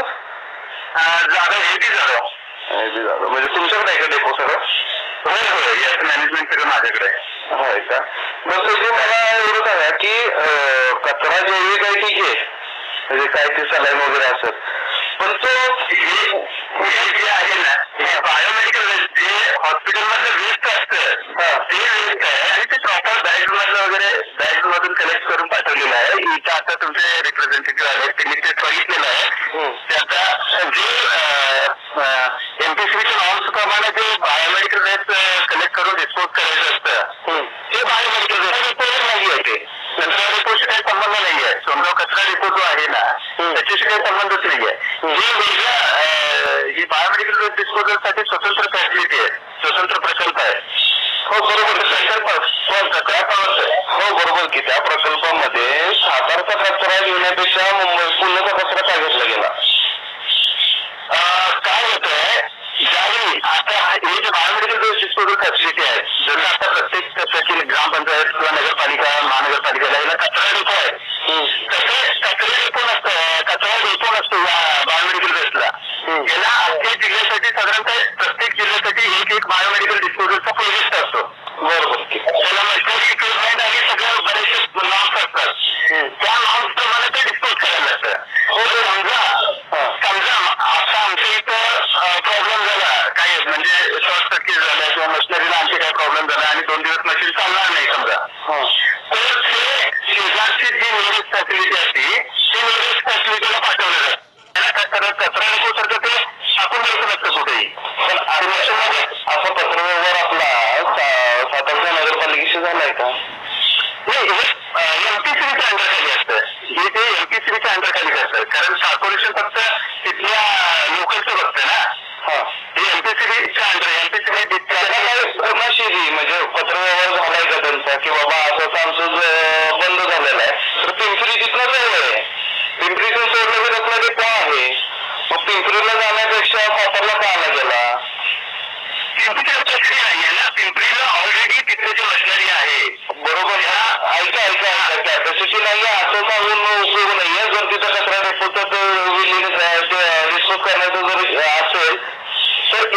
Sir Jadhav हे बी जाधव हे बी झालं. म्हणजे तुमच्याकडे आहे का डेपो सगळं? होय होय याचं मॅनेजमेंट सगळं माझ्याकडे आहे. होय का? मग तुझे मला एवढं सांगा की कचरा जैविक आहे ठीक आहे? म्हणजे काय ते सलाईन वगैरे असत पण तो हे जे आहे ना हे बायोमेडिकल वेस्ट जे हॉस्पिटल मधलं वेस्ट असतं हा. ते वेस्ट आहे आणि ते प्रॉपर बॅग मधलं वगैरे बॅग मधून कलेक्ट करून पाठवलेलं आहे. इथं आता तुमचे रिप्रेझेंटेटिव्ह आले त्यांनी ते आता जे एमपीसीच्या नॉर्म्स प्रमाणे जे बायोमेडिकल वेस्ट कलेक्ट करून डिस्पोज करायचं असतं. ते बायोमेडिकल वेस्ट रिपोर्ट नाही आहे ते कचरा रिपोर्टशी काही संबंध नाही आहे समजा कचरा रिपोर्ट जो आहे ना. त्याच्याशी काही संबंधच नाही आहे हे वेगळं अं, ही बायोमेडिकल वेस्ट डिस्पोजल साठी स्वतंत्र फॅसिलिटी आहे स्वतंत्र प्रकल्प आहे हो बरोबर। प्रकल्प हो। बरोबर की त्या प्रकल्पामध्ये सातारचा कचरा घेण्यापेक्षा मुंबई पुण्याचा कचरा का घेतला गेला काय होतंय ज्यावेळी आता हे जे बायोमेडिकल वेस्ट डिस्पोजल फॅसिलिटी आहे जसं आता प्रत्येक त्याची ग्रामपंचायत किंवा नगरपालिका महानगरपालिकेला याला कचरा डिपो आहे तसे कचरा डिपो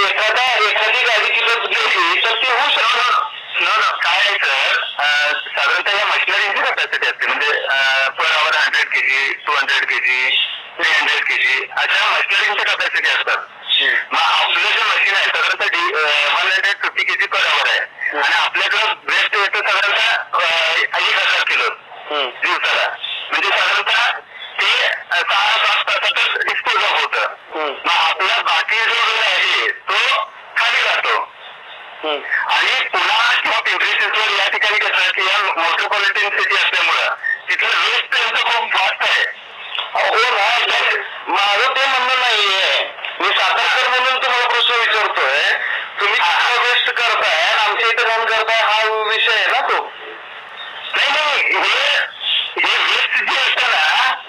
एखादा एखादी गाडी तिथं गेली तर ते होऊ शकतं. न काय आहे सर साधारणतः या मशिनरीची कॅपॅसिटी असते? म्हणजे per hour hundred K G two hundred K G three hundred K G अशा मशिनरींच्या कॅपॅसिटी असतात. मग आपलं जे मशीन आहे साधारणतः one hundred fifty K G per hour आहे. आणि आपल्याकडं वेस्ट येतं साधारणतः एक हजार किलो. दिवसाला. म्हणजे साधारणतः ते सहा सात तासातच डिस्पोज ऑफ होतं हम्म. मग आपला बाकी जो वेळ आहे तो खाली राहतो हम्म. आणि पुन्हा किंवा पिंपरी चिंचवड या ठिकाणी कसं की या सिटी असल्यामुळं तिथलं वेस्ट त्यांचं खूप फास्ट आहे. हो ना तर माझं ते म्हणणं नाहीये. मी सातारकर म्हणून तुम्हाला प्रश्न विचारतोय. तुम्ही वेस्ट करताय आणि आमच्या इथं घाण करताय हा विषय आहे ना तो? नाही नाही. हे हे वेस्ट जे असतं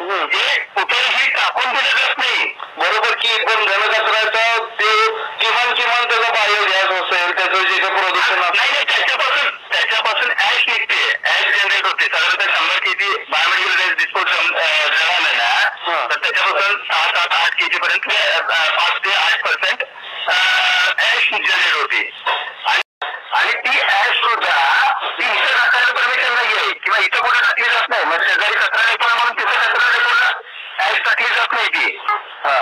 हम्म. ना हे कुठेही टाकून दिलं जात नाही. बरोबर की पण घनकचऱ्याचा ते किमान किमान त्याचा बायोगॅस असेल त्याचं जे काही नाही असेल. त्याच्यापासून त्याच्यापासून ऍश होते साधारणतः शंभर K G biomedical waste dispose हा. ना तर त्याच्यापासून सहा सात आठ के जी पर्यंत पाच ते आठ पर्सेंट ऍश जनरेट होते. आणि ती ऍश सुद्धा ती इथं टाकायला परमिशन नाही आहे किंवा इथं कुठे टाकली जात नाही. मग शेजारी कचरा डेपो आहे म्हणून तिथं कचरा डेपोला ऍश टाकली जात नाही ती. हा.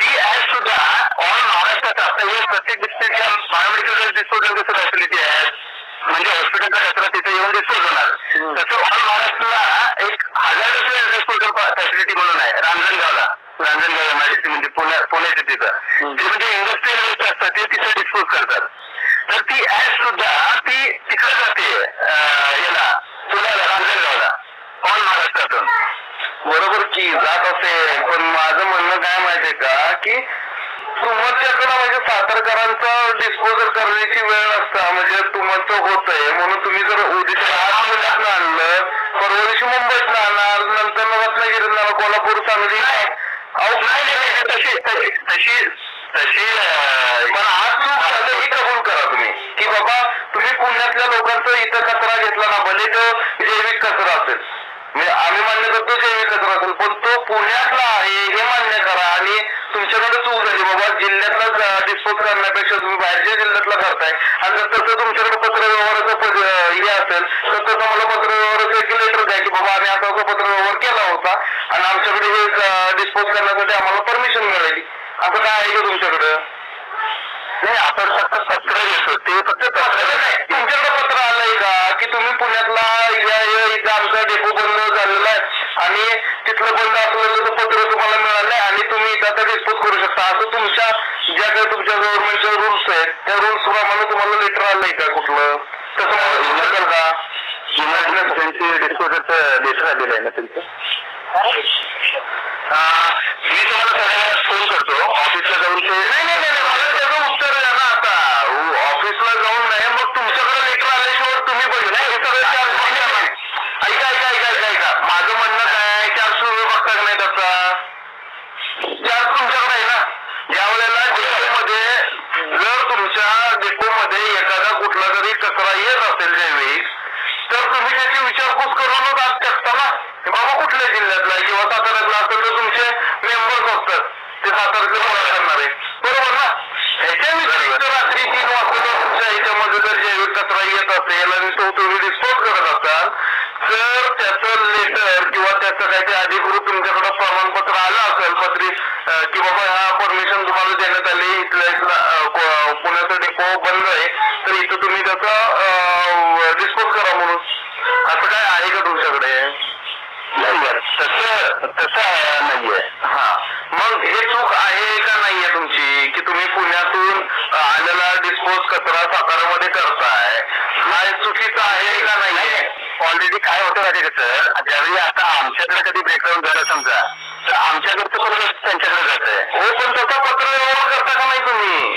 ती ऍड सुद्धा ऑल महाराष्ट्रात आता हे प्रत्येक डिस्ट्रिक्टला बायोमेडिकल डिस्पोजल कसं फॅसिलिटी आहे म्हणजे हॉस्पिटलचा कचरा तिथे येऊन डिस्पोज होणार. तसं ऑल महाराष्ट्राला एक हजार डिस्पोजल फॅसिलिटी म्हणून आहे रांजणगावला. रांजणगाव एमआयडीसी म्हणजे पुण्या पुण्याच्या तिथं. ते म्हणजे इंडस्ट्रियल वेस्ट असतात ते तिथे डिस्पोज करतात. तर ती ऍड सुद्धा ती तिकडे जाते याला पुण्याला रांजणगावला. ऑल महाराष्ट्रातून. बरोबर की जात असेल. पण माझं म्हणणं काय माहितीये का की तुमच्याकडं म्हणजे सातारकरांचं डिस्पोजल करण्याची वेळ नसता म्हणजे तुमचं होतंय. म्हणून तुम्ही जर उद्या आज आणलं परवा दिवशी मुंबईत आणणार नंतर रत्नागिरीत कोल्हापूर सांगली. अहो तशी तशी तशी तशी अं, पण आज चूक झालं ही कबूल करा तुम्ही. की बाबा तुम्ही पुण्यातल्या लोकांचं इथं कचरा घेतला ना भले तो जैविक कचरा असेल. म्हणजे आम्ही मान्य करतो जैविक कचरा असेल पण तो पुण्यातला आहे हे मान्य करा. आणि तुमच्याकडे चूक झाली बाबा. जिल्ह्यातला डिस्पोज करण्यापेक्षा तुम्ही बाहेरच्या जिल्ह्यातला करताय आणि जर तसं तुमच्याकडे पत्र व्यवहाराचं पद- हे असेल तर तसं मला पत्र व्यवहाराचं एक लेटर द्या की बाबा आम्ही असा असा पत्र व्यवहार केला होता आणि आमच्याकडे हे डिस्पोज करण्यासाठी आम्हाला परमिशन मिळाली. असं काय आहे का तुमच्याकडं? नाही आपण फक्त पत्र घेतो ते फक्त पत्र नाही तुमच्याकडे पत्र आलंय का? की तुम्ही पुण्यातला या आमचा डेपो बंद झालेला आहे. आणि तिथलं बंद असलेलं ते पत्र तुम्हाला मिळालंय आणि तुम्ही इथं आता डिस्पोज करू शकता. असं तुमच्या ज्या काही तुमच्या गव्हर्नमेंटचे रूल्स आहेत त्या रूल्स प्रमाणे तुम्हाला लेटर आलंय का कुठलं. तसं मला शकाल का त्यांची डिस्पोजरचं लेटर आलेलं आहे ना त्यांचं? हा, मी तुम्हाला सगळ्यांना फोन करतो. ऑफिसला जाऊन ते नाही नाही नाही मला त्याचं उत्तर द्या ना आता. उ- ऑफिसला जाऊन नाही मग तुमच्याकडे लेटर आल्याशिवाय तुम्ही बघ नाही हे सगळं चार ऐका ऐका ऐका ऐका ऐका माझं म्हणणं काय आहे चारशे रुपये बघता का नाही त्याचा चार्ज तुमच्याकडे आहे ना ज्या वेळेला डेपोमध्ये जर तुमच्या डेपोमध्ये एखादा जरी कचरा येत असेल जैविक तर तुम्ही त्याची विचारपूस करूनच आज शकता ना बाबा कुठल्या जिल्ह्यातला किंवा साताऱ्यातला असेल तर तुमचे मेंबर्स असतात ते साताऱ्यातले गोळा बरोबर ना? ह्याच्या व्यतिरिक्त रात्री तीन वाजता तुमच्या ह्याच्यामध्ये जर जैविक कचरा येत असेल आणि तो तुम्ही डिस्पोज करत असाल तर त्याचं लेटर किंवा त्याचं काहीतरी अधिकृत तुमच्याकडे प्रमाणपत्र आलं असेल पत्री की बाबा ह्या परमिशन तुम्हाला देण्यात आली इथल्या इथला पुण्याचा पुण्याचं डेपो बंद आहे तर तुम्ही त्याचा डिस्पोज करा म्हणून. असं काय आहे का तुमच्याकडे? नाहीये तसं तसं नाहीये हा. मग हे चूक आहे का नाहीये तुमची? की तुम्ही पुण्यातून आलेला डिस्पोज कचरा साताऱ्यामध्ये करताय? हा चुकीचा आहे का नाहीये ऑलरेडी काय होतं का सर ज्यावेळी आता आमच्याकडे कधी ब्रेकडाऊन झालं समजा तर आमच्याकडचं परत त्यांच्याकडे जात आहे हो पण तसा पत्र व्यवहार करता का नाही तुम्ही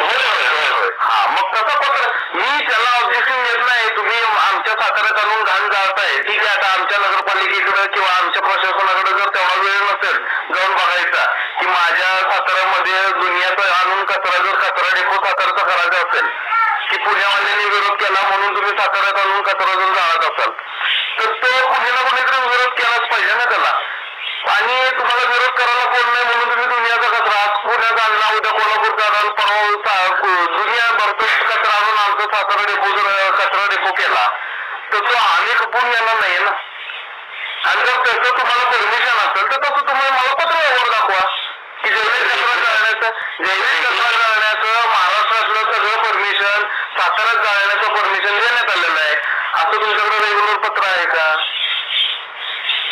होय होय होय होय हा मग तसं पत्र मी त्याला ऑब्जेक्शन देत नाही. तुम्ही आमच्या साताऱ्यात आणून घाण जाळताय. ठीक आहे आता आमच्या नगरपालिकेकडे किंवा आमच्या प्रशासनाकडे जर तेवढा वेळ नसेल जाऊन बघायचा. की माझ्या साताऱ्यामध्ये दुनियाचा आणून कचरा जर कचरा डेपो साताऱ्याचा करायचा असेल की पुण्यावाल्यांनी विरोध केला म्हणून तुम्ही साताऱ्यात आणून कचरा जर जाळत असाल तर तो कुणी ना कुणीतरी विरोध केलाच पाहिजे ना त्याला. आणि तुम्हाला विरोध करायला कोण नाही सातारा डेपो जर कचरा डेपो केला. तर तो आम्ही खपून येणार नाही ना. आणि जर त्याचं तुम्हाला परमिशन असेल तर तसं तुम्ही मला पत्र व्यवहार दाखवा. की जैविक कचरा जाळण्याचं जैविक कचरा जाळण्याचं महाराष्ट्रातलं सगळं परमिशन साताऱ्यात जाळण्याचं परमिशन देण्यात आलेलं आहे. असं तुमच्याकडे रेग्युलर पत्र आहे का?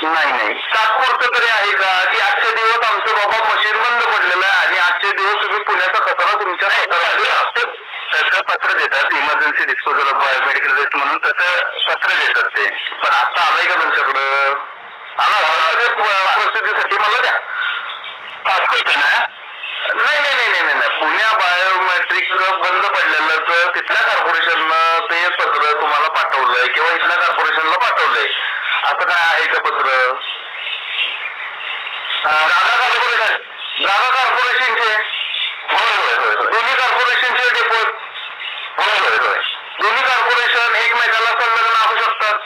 नाही नाही. तात्पुरतं तरी आहे का? की आजचे दिवस आमचं बाबा मशीन बंद पडलेलं आहे आणि आजचे दिवस तुम्ही पुण्याचा कचरा तुमच्या तसं पत्र देतात emergency disposal of biomedical waste म्हणून तसं पत्र देतात ते. पण आता आलंय का तुमच्याकडं? आला परिस्थितीसाठी मला द्या. पासपोर्ट ना? नाही नाही नाही नाही नाही. पुण्या बायोमेट्रिक बंद पडलेलं तर तिथल्या कॉर्पोरेशननं ते पत्र तुम्हाला पाठवलंय किंवा इथल्या कॉर्पोरेशनला पाठवलंय. असं काय आहे का पत्र? जागा कॉर्पोरेशन जागा कॉर्पोरेशनचे होय होय होय दोन्ही कॉर्पोरेशनचे होय दोन्ही कॉर्पोरेशन एकमेकाला संलग्न असू शकतात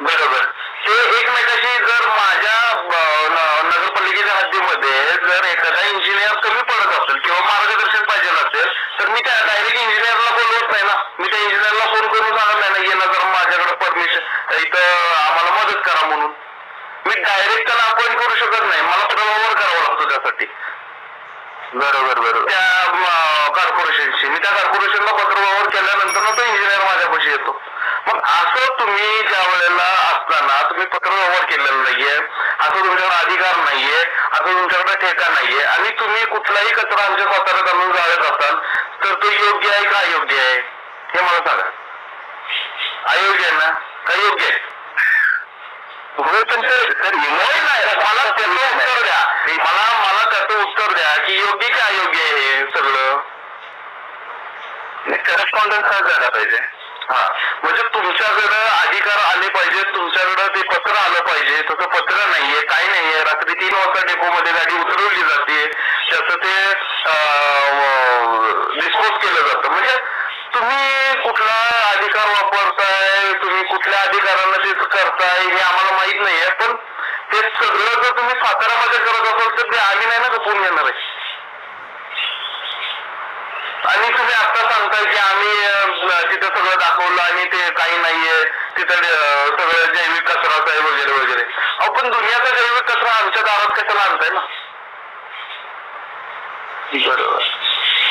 बरोबर ते एकमेकाशी जर माझ्या अं, न- नगरपालिकेच्या हद्दीमध्ये जर एखादा इंजिनियर कमी पडत असेल किंवा मार्गदर्शन पाहिजे असेल तर मी त्या डायरेक्ट इंजिनियरला बोलवत नाही ना मी त्या इंजिनियरला फोन करून सांगत नाही ना ये ना जर माझ्याकडे परमिशन इथं आम्हाला मदत करा म्हणून मी डायरेक्ट त्याला अपॉइंट करू शकत नाही मला प्रभावर करावा लागतो त्यासाठी बरोबर बरोबर त्या कॉर्पोरेशनशी मी त्या कॉर्पोरेशनला पत्रव्यवहार केल्यानंतर तो इंजिनियर माझ्यापाशी येतो मग असं तुम्ही ज्या वेळेला असताना तुम्ही पत्रव्यवहार केलेला नाहीये असं तुमच्याकडे अधिकार नाहीये असं तुमच्याकडे ठेका नाहीये आणि तुम्ही कुठलाही कचरा आमच्या साताऱ्यात आणून जाळत असाल। तर तो योग्य आहे का अयोग्य आहे हे मला सांगा अयोग्य आहे ना? का योग्य आहे मला त्याचं उत्तर द्या। मला मला त्याचं उत्तर द्या की योग्य की अयोग्य आहे हे सगळं करस्पॉन्डन्स हा झाला पाहिजे हा म्हणजे तुमच्याकडे अधिकार आले पाहिजे तुमच्याकडे ते पत्र आलं पाहिजे. तसं पत्र नाहीये काही नाहीये. रात्री तीन वाजता डेपो मध्ये गाडी उतरवली जाते. त्याचं ते डिस्पोज केलं जातं. म्हणजे तुम्ही कुठला अधिकार वापरताय तुम्ही कुठल्या अधिकारांना ते करताय हे आम्हाला माहीत नाहीये. पण ते सगळं जर तुम्ही साताऱ्यामध्ये करत असाल तर ते आम्ही नाही ना खपून घेणार आहे. आणि तुम्ही आता सांगताय की आम्ही तिथं सगळं दाखवलं आणि ते काही नाहीये. तिथं सगळं जैविक कचराच आहे वगैरे वगैरे. अहो पण दुनियाचा जैविक कचरा आमच्या दारात कशाला आणताय ना? बरोबर.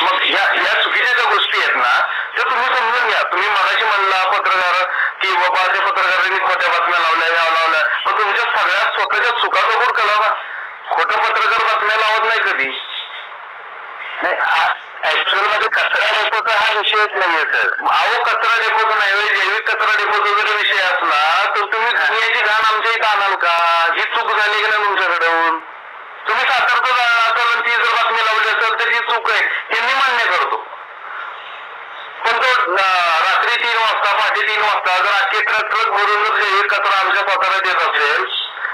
मग या या चुकीच्या ज्या गोष्टी आहेत ना त्या तुम्ही समजून घ्या. तुम्ही मगाशी म्हणला पत्रकार की बाबा त्या पत्रकारांनी खोट्या बातम्या लावल्या या लावल्या. पण तुमच्या सगळ्या स्वतःच्या चुका कबूल करा ना. खोटं पत्रकार बातम्या लावत नाही कधी. ऍक्च्युअलमध्ये कचरा डेपोचा हा विषयच नाहीये सर. अहो कचरा डेपोचा नाही जैविक कचरा डेपोचा जरी विषय असला तर तुम्ही दुनियाची घाण आमच्या इथं आणाल का? ही चूक झाली की नाही तुमच्याकडून? तुम्ही सातारचं असाल ती जर बातमी लावली असेल तर ही चूक आहे हे मी मान्य करतो. पण तो रात्री तीन वाजता पहाटे तीन वाजता जर अख्खे ट्रक ट्रक भरून जर जैविक कचरा आमच्या साताऱ्यात येत असेल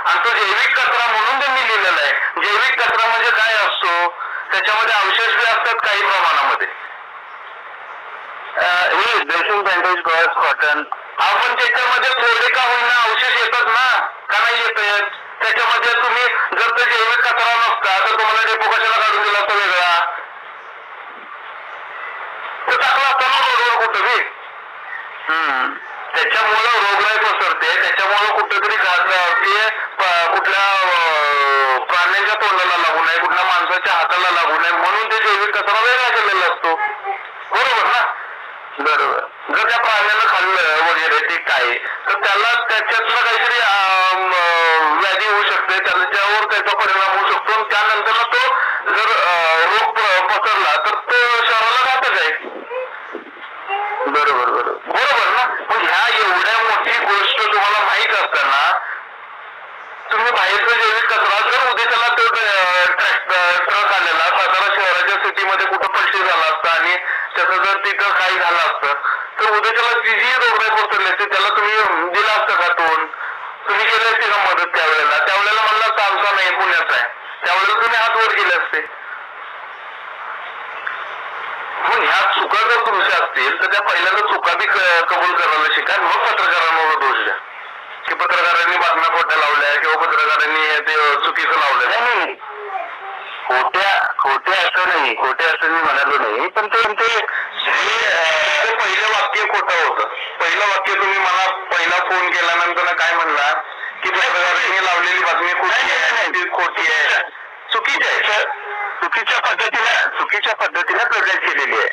आणि तो जैविक कचरा म्हणून त्यांनी लिहिलेला आहे. जैविक कचरा म्हणजे काय असतो? त्याच्यामध्ये अवशेष बी असतात काही प्रमाणामध्ये. हे ड्रेसिंग बँडेज गॉस कॉटन आपण त्याच्यामध्ये थोडे का होईना? अवशेष येतात ना? का नाही येत त्याच्यामध्ये तुम्ही जर तो जैविक कचरा नसता तर तुम्हाला डेपो कशाला काढून दिला असता वेगळा? तो टाकला असता ना रोडवर कुठं बी त्याच्यामुळं रोगराई पसरते. त्याच्यामुळं कुठेतरी ते कुठल्या प्राण्यांच्या तोंडाला लागू नये कुठल्या माणसाच्या हाताला लागू नये. म्हणून ते जैविक कचरा वेगळा केलेला असतो. बरोबर ना? बरोबर. जर त्या प्राण्यानं खाल्लं वगैरे ते काय तर त्याला त्याच्यातलं काहीतरी व्याधी होऊ शकते. त्याच्यावर त्याचा परिणाम होऊ शकतो. आणि त्यानंतर तो जर रोग पसरला तर तो शहराला घातक आहे बरोबर बरोबर बरोबर ना मग ह्या एवढ्या मोठी गोष्ट तुम्हाला माहीत असताना तुम्ही बाहेरचा जैविक कचरा जर उद्या त्याला तो ट्रक आलेला सातारा शहराच्या सिटीमध्ये कुठं पलटी झाला असता आणि त्याचं काही झालं असतं. तर उद्या त्याला जी जी रोगराई पसरली असते त्याला तुम्ही दिला असतं का तोंड? तुम्ही केले असते का मदत त्यावेळेला? त्यावेळेला मला असतं नाही पुण्याचा आहे. त्यावेळेला तुम्ही हात वर केले असते. पण ह्या चुका जर तुमच्या असतील तर त्या पहिल्यांदा चुका बी कबूल करायला शिका मग पत्रकारांवर दोष द्या. की पत्रकारांनी बातम्या खोट्या लावल्या किंवा पत्रकारांनी ते चुकीचं लावलं नाही खोट्या खोट्या असं नाही. खोट्या असं मी म्हणालो नाही. पण ते ते ते पहिलं वाक्य खोटं होतं. पहिलं वाक्य तुम्ही मला पहिला फोन केल्यानंतर काय म्हणला? की पत्रकारांनी लावलेली बातमी खोटी आहे. ती खोटी आहे. चुकीची आहे चुकीच्या पद्धतीने चुकीच्या पद्धतीने प्रेझेंट केलेली आहे.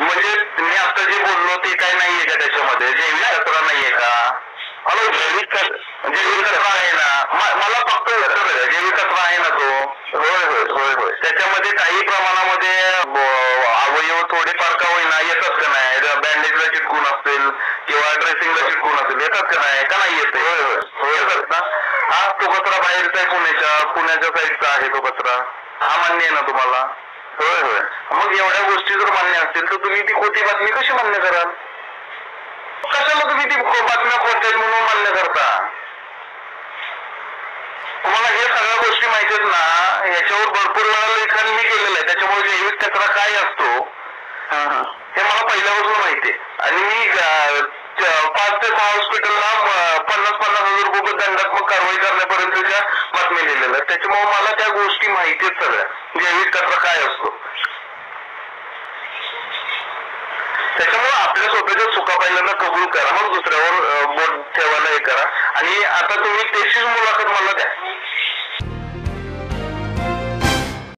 म्हणजे मी आता जे बोललो ते काय नाहीये का त्याच्यामध्ये? जैविक कचरा नाहीये का? हॅलो जैविक कच- जैविक कचरा आहे ना. मला फक्त. जैविक कचरा आहे ना तो? होय होय होय होय. त्याच्यामध्ये काही प्रमाणामध्ये अवयव थोडेफार का होईना येतात का नाही? बँडेजला चिटकून असतील किंवा ड्रेसिंगला चिटकून असेल येतात का नाही? का नाही येते? होय होय होय. येतात ना? हा तो कचरा बाहेरचा आहे पुण्याच्या पुण्याच्या साईडचा आहे तो कचरा. हा मान्य आहे ना तुम्हाला? होय होय. मग एवढ्या गोष्टी जर मान्य असतील तर तुम्ही ती खोटी बातमी कशी मान्य कराल? कशाला तुम्ही ती बातम्या आहेत म्हणून मान्य करता? तुम्हाला हे सगळ्या गोष्टी माहिती आहेत ना याच्यावर भरपूर वेळा लेखन मी केलेलं आहे. त्याच्यामुळे जैविक कचरा काय असतो हे मला पहिल्यापासून माहिती आहे. आणि मी पाच ते सहा हॉस्पिटलला पन्नास पन्नास हजार रुपये दंडात्मक कारवाई करण्यापर्यंतच्या बातम्या लिहिलेल्या त्याच्यामुळे मला त्या गोष्टी माहिती आहेत सगळ्या. जैविक कचरा काय असतो. त्याच्यामुळे आपल्या स्वतःच्या चुका पहिल्यांदा कबूल करा. मग दुसऱ्यावर बोट ठेवायला हे करा. आणि आता तुम्ही त्याचीच मुलाखत मला द्या.